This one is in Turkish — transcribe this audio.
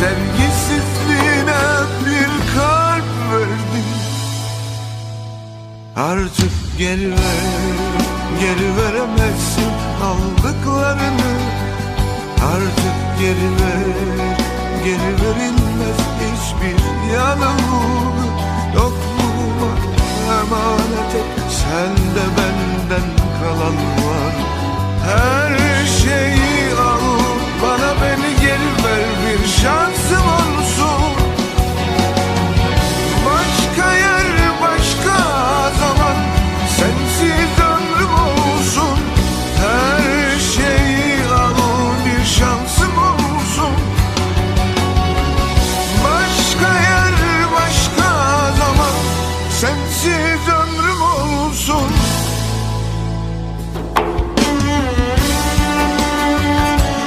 Sevgisizliğine bir kalp verdin Artık geri ver, geri veremezsin aldıklarını. Artık geri ver, geri verilmez hiçbir yanılgı Yokluğuma emanet et, sende benden kalan 血中